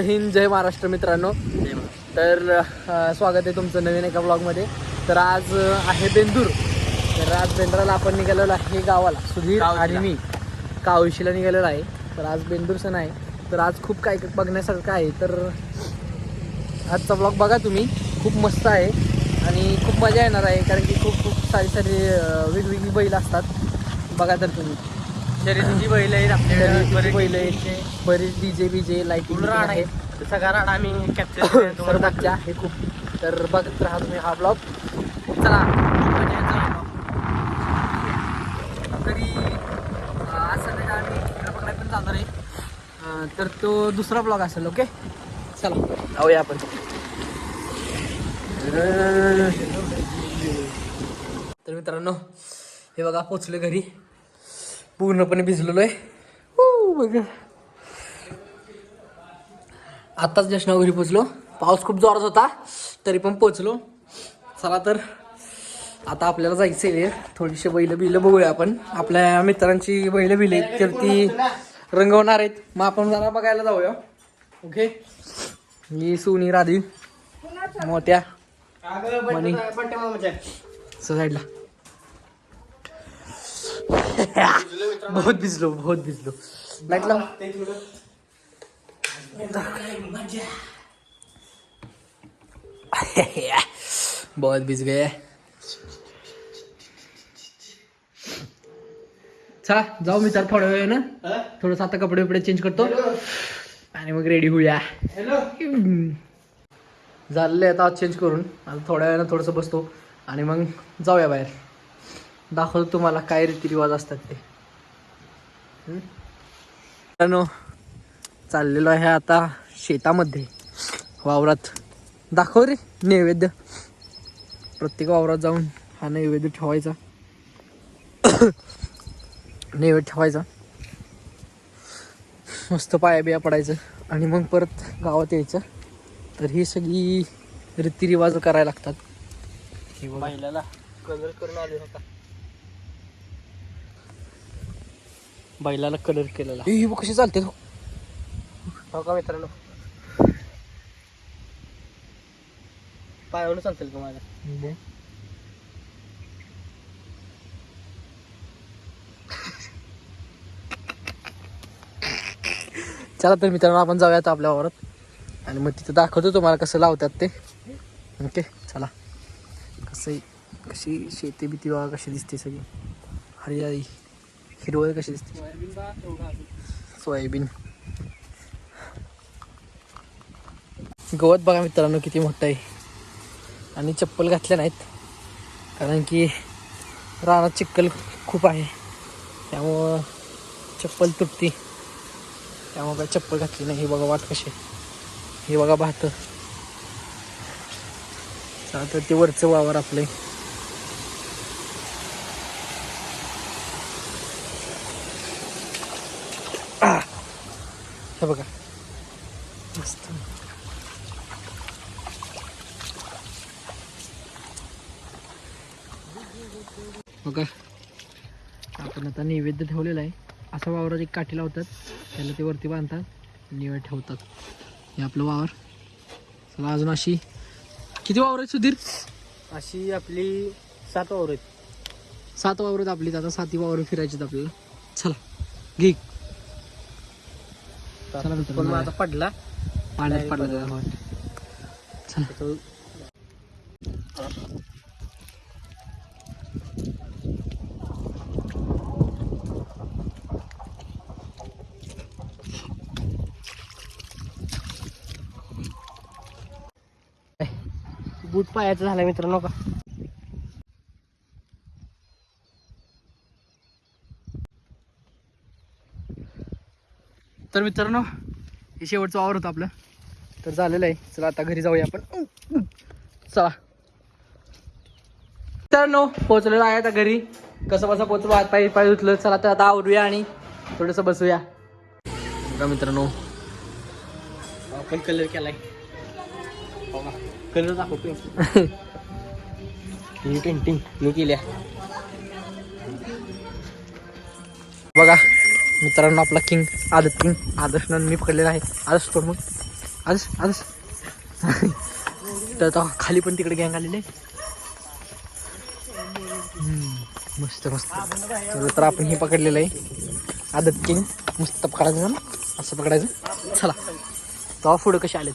हिंद जय महाराष्ट्र मित्रांनो. तर अ, स्वागत आहे तुमचं नवीन एका ब्लॉगमध्ये तर आज अ, आहे बेंदूर. तर आज बेंद्राला आपण निघालेलो आहे गावाला. सुधीर आणि मी. कावशीला निघालेलो आहे. तर आज बेंदूर सण आहे तर आज खूप काय काय बघण्यासारखं आहे. तर आजचा ब्लॉग बघा तुम्ही. खूप मस्त आहे. आणि खूप मजा येणार आहे. कारण की खूप खूप सारी सारी अ, वेगवेगळी बैल असतात. बघा तर तुम्ही. शर्यतीची बैल आहेत आपल्याकडे बैल आहेत बरेच डीजे बीजे लाईटिंग फुल राड आहे आहे सगळा राड आम्ही कॅप्चर तर मज्जा आहे खूप. तर बघत राहा तुम्ही हा ब्लॉग चला तरी आज संध्याकाळी आम्ही पण जाणार आहे. तर तो दुसरा ब्लॉग असेल ओके चला जाऊया आपण. तर मित्रांनो हे बघा पोचले घरी. पूर्णपणे भिजलेलो आहे. हू, बघा. आत्ताच जशनाव घरी पोचलो. पाऊस खूप जोरात होता तरी पण पोचलो. चला तर आता आपल्याला जायचं आहे. थोडीशी बैल बिल बघूया आपण. आपल्या मित्रांची बैल बिल आहेत तर ती रंगवणार आहेत. मग आपण जरा बघायला जाऊया. ओके ही सोनी राधी मोठ्या मनी. साईडला बहुत भिजलो बहुत भिजलो. लाव बहुत भिज गए. चला जाऊ मी तर थोड्या वेळ ना थोडस आता कपडे बिपडे चेंज करतो. आणि मग रेडी होऊया. झालेलं आता चेंज करून. आता थोड्या वेळानं थोडंसं बसतो. आणि मग जाऊया बाहेर. दाखवतो तुम्हाला काय रीतिरिवाज असतात ते. मित्रांनो चाललेलो आहे आता शेतामध्ये वावरात. दाखव रे नैवेद्य. प्रत्येक वावरात जाऊन हा नैवेद्य ठेवायचा. नैवेद्य ठेवायचा. मस्त पाया बिया पडायचं आणि मग परत गावात यायचं. तर ही सगळी रीतिरिवाज करायला लागतात. कलर करून आले होता. बैलाला कलर केलेला. हे- हे बघ कशी चालते तो हो का मित्रांनो? पायावर चालतील का माझ्या चला तर मित्रांनो आपण जाऊया आता आपल्या वावरात. आणि मग तिथं दाखवतो तुम्हाला कसं लावतात ते. ओके चला. कसं कशी शेती बिती बघा कशी दिसते सगळी. हरियाळी हिरवळ कशी दिसते? सोयाबीन. गवत बघा मित्रांनो किती मोठं आहे. आणि चप्पल घातल्या नाहीत. कारण की रानात चिक्कल खूप आहे. त्यामुळं चप्पल तुटती. त्यामुळं काय चप्पल घातली नाही. हे बघा वाट कशी हे बघा भात. तर ते वरचं वावर आपले हे बघा. मस्त. बघा आपण आता नैवेद्य ठेवलेला आहे. असा वावरात एक काठी लावतात त्याला ते वरती बांधतात. निवड ठेवतात. हे आपलं वावर. चला अजून अशी किती वावर आहेत सुधीर? अशी आपली सात वावर आहेत. सात वावर आहेत आपली. आता साती वावर फिरायची आपल्याला. चला घे. चला मित्रांनो, पण मग जाऊया. आता पडला पाण्यात पडला त्याचा. चला तो बूट पायाचं झालं मित्रांनो का तर मित्रांनो हे शेवटचं वावर होतं आपलं. तर झालेलं आहे. चला आता घरी जाऊया आपण. चला. मित्रांनो पोहोचलेलो आहे आता घरी. कसं बसं पोहोचलो हात पाय पाय धुतलं. चला तर आता आवरूया आणि थोडंसं बसूया. बघा मित्रांनो. आपण कलर केलाय कलर दाखवतोय ही पेंटिंग मी केल्या. बघा. मित्रांनो आपला किंग आदत किंग आदर्श मी पकडलेला आहे. आदर्श कोण मग. आजच आजच तर आता खाली पण तिकडे गँग आलेले. मस्त मस्त. तर तर आपण हे पकडलेलं आहे. आदत किंग मस्त पकडायचं ना असं पकडायचं. चला. तेव्हा पुढं कसे आलेत?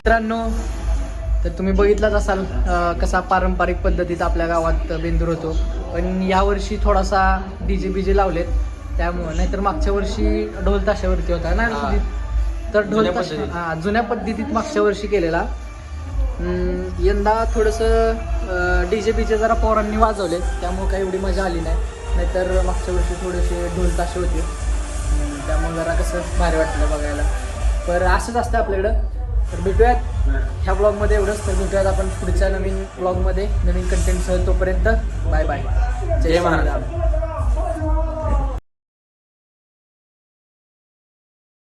मित्रांनो तर तुम्ही बघितलाच असाल अं, कसा पारंपरिक पद्धतीत आपल्या गावात बेंदूर होतो. पण यावर्षी थोडासा डीजे बीजे लावलेत. त्यामुळं नाहीतर मागच्या वर्षी ढोल ताशावरती होता ना? तर ढोल जुन्या ताशा पद्धतीत. हा जुन्या पद्धतीत मागच्या वर्षी केलेला. हम्म, यंदा थोडंसं डीजे बीजे जरा पोरांनी वाजवले त्यामुळे काही एवढी मजा आली नाही. नाहीतर मागच्या वर्षी थोडेसे ढोल ताशे होते. हम्म, त्यामुळे जरा कसं भारी वाटलं बघायला. तर असंच असतं आपल्याकडं. तर भेटूयात. ह्या ब्लॉगमध्ये एवढंच. तर भेटूयात आपण पुढच्या नवीन ब्लॉगमध्ये नवीन कंटेंटसह तोपर्यंत बाय बाय. जय महाराज.